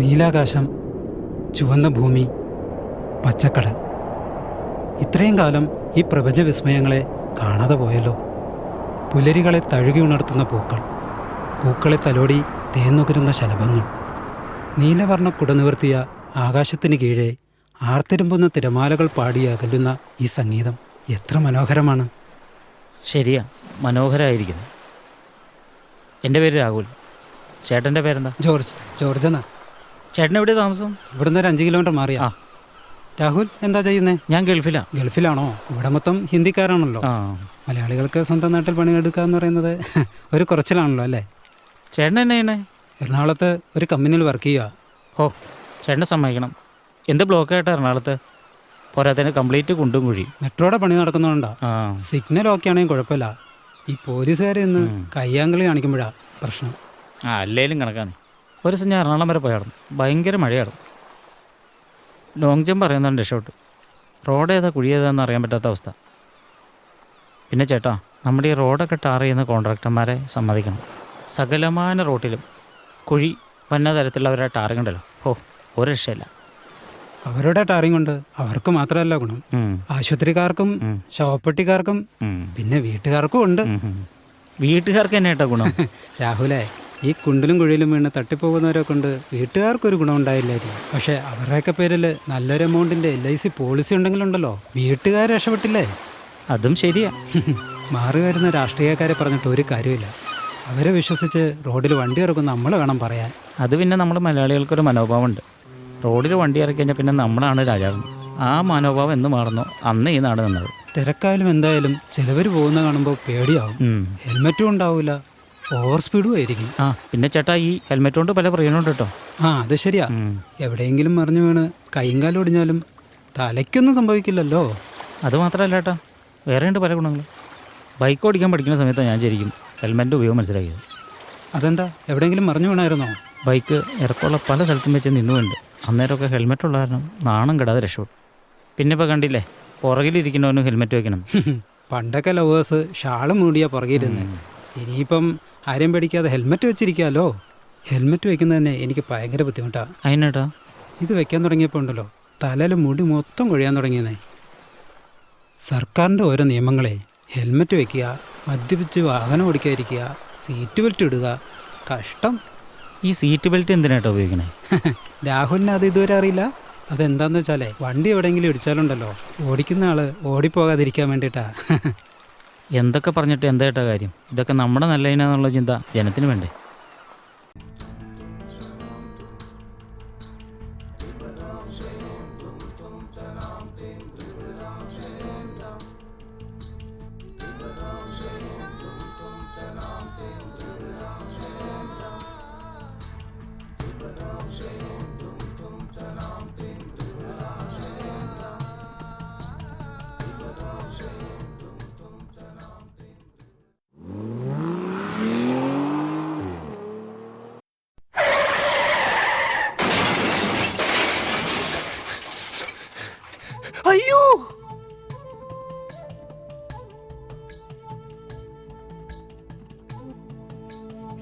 നീലാകാശം ചുവന്ന ഭൂമി പച്ചക്കടൽ. ഇത്രയും കാലം ഈ പ്രപഞ്ച വിസ്മയങ്ങളെ കാണാതെ പോയല്ലോ. പുലരികളെ തഴുകി ഉണർത്തുന്ന പൂക്കൾ പൂക്കളെ തലോടി തേന്നുകരുന്ന ശലഭങ്ങൾ. നീലവർണ കുടനിവർത്തിയ ആകാശത്തിന് കീഴെ ആർത്തിരുമ്പുന്ന തിരമാലകൾ പാടി അകലുന്ന ഈ സംഗീതം എത്ര മനോഹരമാണ്. ശരിയാ മനോഹരമായിരിക്കുന്നു എന്റെ പേര് രാഹുൽ. ചേട്ടന്റെ പേരെന്താ? ജോർജ് ജോർജ് എന്നാ. ചേട്ടൻ എവിടെ താമസം? ഇവിടുന്ന് ഒരു അഞ്ച് കിലോമീറ്റർ മാറിയാ. രാഹുൽ എന്താ ചെയ്യുന്നേ? ഞാൻ ഗൾഫിലാ. ഗൾഫിലാണോ? ഇവിടെ മൊത്തം ഹിന്ദിക്കാരാണല്ലോ. ആ. മലയാളികൾക്ക് സ്വന്തം നാട്ടിൽ പണിയെടുക്കുക എന്ന് പറയുന്നത് ഒരു കുറച്ചിലാണല്ലോ അല്ലേ? ചേട്ടൻ എന്നെ ചെയ്യണേ? എറണാകുളത്ത് ഒരു കമ്പനിയിൽ വർക്ക് ചെയ്യുക ഓ ചേട്ടനെ സമ്മതിക്കണം. എന്ത് ബ്ലോക്കായിട്ട് എറണാകുളത്ത്? പോരാത്തതിന് കംപ്ലീറ്റ് കുണ്ടും കുഴി. മെട്രോയുടെ പണി നടക്കുന്നതുകൊണ്ടാ ആ. സിഗ്നൽ ഓക്കെ ആണെങ്കിൽ കുഴപ്പമില്ല. ഈ പോലീസുകാർ ഇന്ന് കയ്യാങ്കളി കാണിക്കുമ്പോഴാ പ്രശ്നം. ആ അല്ലേലും കണക്കാണ്. ഒരു ദിവസം ഞാൻ എറണാകുളം വരെ പോയായിരുന്നു. ഭയങ്കര മഴയായിരുന്നു. ലോങ് ജമ്പ് അറിയുന്നതാണ് രക്ഷപ്പെട്ടു റോഡ് ഏതാ കുഴി ഏതാണെന്ന് അറിയാൻ പറ്റാത്ത അവസ്ഥ. പിന്നെ ചേട്ടാ നമ്മുടെ ഈ റോഡൊക്കെ ടാർ ചെയ്യുന്ന കോൺട്രാക്ടർമാരെ സമ്മതിക്കണം. സകലമാന റോട്ടിലും കുഴി വന്ന തരത്തിലുള്ളവരെ ടാറിങ് ഉണ്ടല്ലോ. ഓ ഒരു രക്ഷയില്ല. അവരുടെ ടാറിങ് കൊണ്ട് അവർക്ക് മാത്രമല്ല ഗുണം. ആശുപത്രിക്കാർക്കും ശവപ്പെട്ടിക്കാർക്കും പിന്നെ വീട്ടുകാർക്കും ഉണ്ട്. വീട്ടുകാർക്ക് തന്നെ കേട്ടോ ഗുണം. രാഹുലേ ഈ കുണ്ടിലും കുഴിയിലും വീണ് തട്ടിപ്പോകുന്നവരെ കൊണ്ട് വീട്ടുകാർക്കൊരു ഗുണം ഉണ്ടായില്ലായിരിക്കും പക്ഷെ അവരുടെയൊക്കെ പേരിൽ നല്ലൊരു എമൗണ്ടിന്റെ എൽ ഐ സി പോളിസി ഉണ്ടെങ്കിലുണ്ടല്ലോ. വീട്ടുകാർ രക്ഷപ്പെട്ടില്ലേ? അതും ശരിയാ. മാറി വരുന്ന രാഷ്ട്രീയക്കാരെ പറഞ്ഞിട്ട് ഒരു കാര്യമില്ല അവരെ വിശ്വസിച്ച് റോഡിൽ വണ്ടി ഇറക്കും നമ്മൾ വേണം പറയാൻ. അത് പിന്നെ നമ്മൾ മലയാളികൾക്കൊരു മനോഭാവമുണ്ട്. റോഡിൽ വണ്ടി ഇറക്കി കഴിഞ്ഞാൽ പിന്നെ നമ്മളാണ് രാജാവ്. ആ മനോഭാവം എന്ന് മാറുന്നു? അന്ന് ഈ നാട് നിന്നത്. തിരക്കായാലും എന്തായാലും ചിലവർ പോകുന്ന കാണുമ്പോൾ പേടിയാവും. ഹെൽമെറ്റും ഉണ്ടാവില്ല ഓവർ സ്പീഡും ആയിരിക്കും ആ പിന്നെ ചേട്ടാ ഈ ഹെൽമെറ്റ് കൊണ്ട് പല പ്രയോജനമുണ്ട് കേട്ടോ. ആ അത് ശരിയാ. എവിടെയെങ്കിലും മറിഞ്ഞു വീണ് കൈയും കാലും ഒടിഞ്ഞാലും തലയ്ക്കൊന്നും സംഭവിക്കില്ലല്ലോ. അത് മാത്രമല്ല ചേട്ടാ വേറെ ഉണ്ട് പല ഗുണങ്ങൾ ബൈക്ക് ഓടിക്കാൻ പഠിക്കുന്ന സമയത്താണ് ഞാൻ ശരിക്കും ഹെൽമെറ്റ് ഉപയോഗം മനസ്സിലാക്കിയത്. അതെന്താ? എവിടെയെങ്കിലും മറിഞ്ഞു വീണായിരുന്നോ? ബൈക്ക് ഇറക്കമുള്ള പല സ്ഥലത്തും വെച്ച് നിന്നുകൊണ്ട് അന്നേരമൊക്കെ ഹെൽമെറ്റ് ഉള്ള കാരണം നാണം കെടാതെ രക്ഷപ്പെട്ടു. പിന്നെ ഇപ്പോൾ കണ്ടില്ലേ പുറകിലിരിക്കുന്നവനും ഹെൽമെറ്റ് വെക്കണം. പണ്ടൊക്കെ ലവേഴ്സ് ഷാൾ മൂടിയാ പുറകിരുന്ന് ഇനിയിപ്പം ആരെയും പേടിക്കാതെ ഹെൽമെറ്റ് വെച്ചിരിക്കാലോ? ഹെൽമെറ്റ് വെക്കുന്നത് തന്നെ എനിക്ക് ഭയങ്കര ബുദ്ധിമുട്ടാണ് അതിനേട്ടാ ഇത് വെക്കാൻ തുടങ്ങിയപ്പോൾ ഉണ്ടല്ലോ തലയിൽ മുടി മൊത്തം കൊഴിയാൻ തുടങ്ങിയെന്നേ. സർക്കാരിന്റെ ഓരോ നിയമങ്ങളെ ഹെൽമെറ്റ് വെക്കുക മദ്യപിച്ച് വാഹനം ഓടിക്കാതിരിക്കുക സീറ്റ് ബെൽറ്റ് ഇടുക കഷ്ടം. ഈ സീറ്റ് ബെൽറ്റ് എന്തിനായിട്ടാണ് ഉപയോഗിക്കണേ? രാഹുലിന് അത് ഇതുവരെ അറിയില്ല. അതെന്താന്ന് വെച്ചാലേ വണ്ടി എവിടെയെങ്കിലും ഇടിച്ചാലുണ്ടല്ലോ ഓടിക്കുന്ന ആൾ ഓടിപ്പോകാതിരിക്കാൻ വേണ്ടിയിട്ടാ. എന്തൊക്കെ പറഞ്ഞിട്ട് എന്തായിട്ടാ കാര്യം? ഇതൊക്കെ നമ്മുടെ നല്ലതിനാന്നുള്ള ചിന്ത ജനത്തിന് വേണ്ടേ.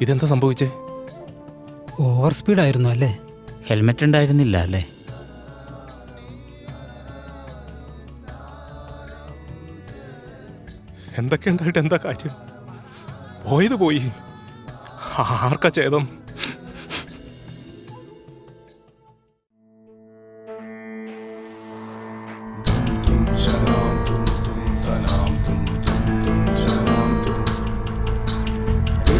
ഇതെന്താ സംഭവിച്ചേ? ഓവർ സ്പീഡ് ആയിരുന്നു അല്ലേ? ഹെൽമെറ്റ് ഉണ്ടായിരുന്നില്ല അല്ലേ? എന്തൊക്കെ ഉണ്ടായിട്ട് എന്താ കാര്യം? പോയത് പോയി. ആർക്കാ ചേതം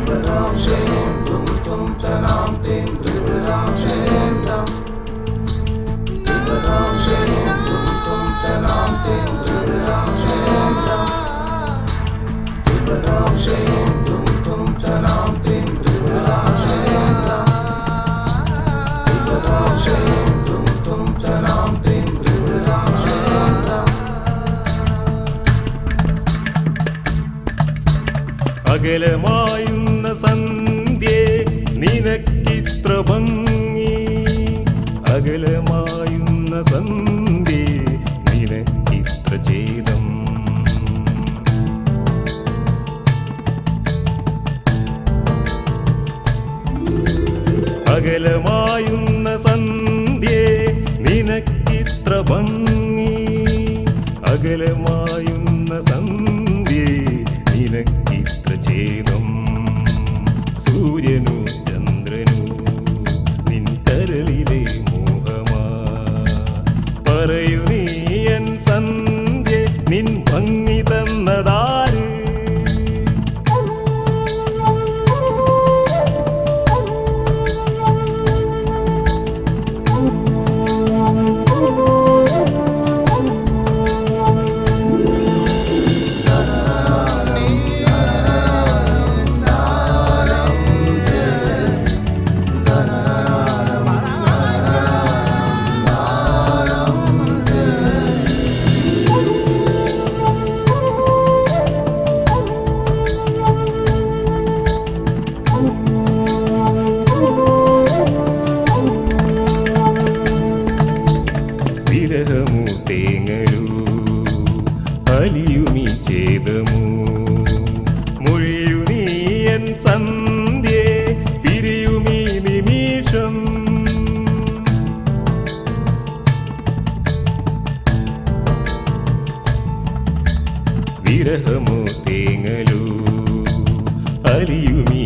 Dum Shem, Dum Stum Tanam Tim, Dum Shem Dum. Dum Shem, Dum Stum Tanam Tim, Dum Shem Dum. Dum Shem, Dum Stum Tanam Tim, Dum Shem Dum. Dum Shem, Dum Stum Tanam Tim, Dum സന്ധ്യേ നിനക്കിത്ര ചേതം അകലമായുന്ന സന്ധ്യേ നിനക്കിത്ര ഭംഗി. അകലമായുന്ന സന്ധ്യേ വിരഹമു തേങ്ങലൂ അലിയുമി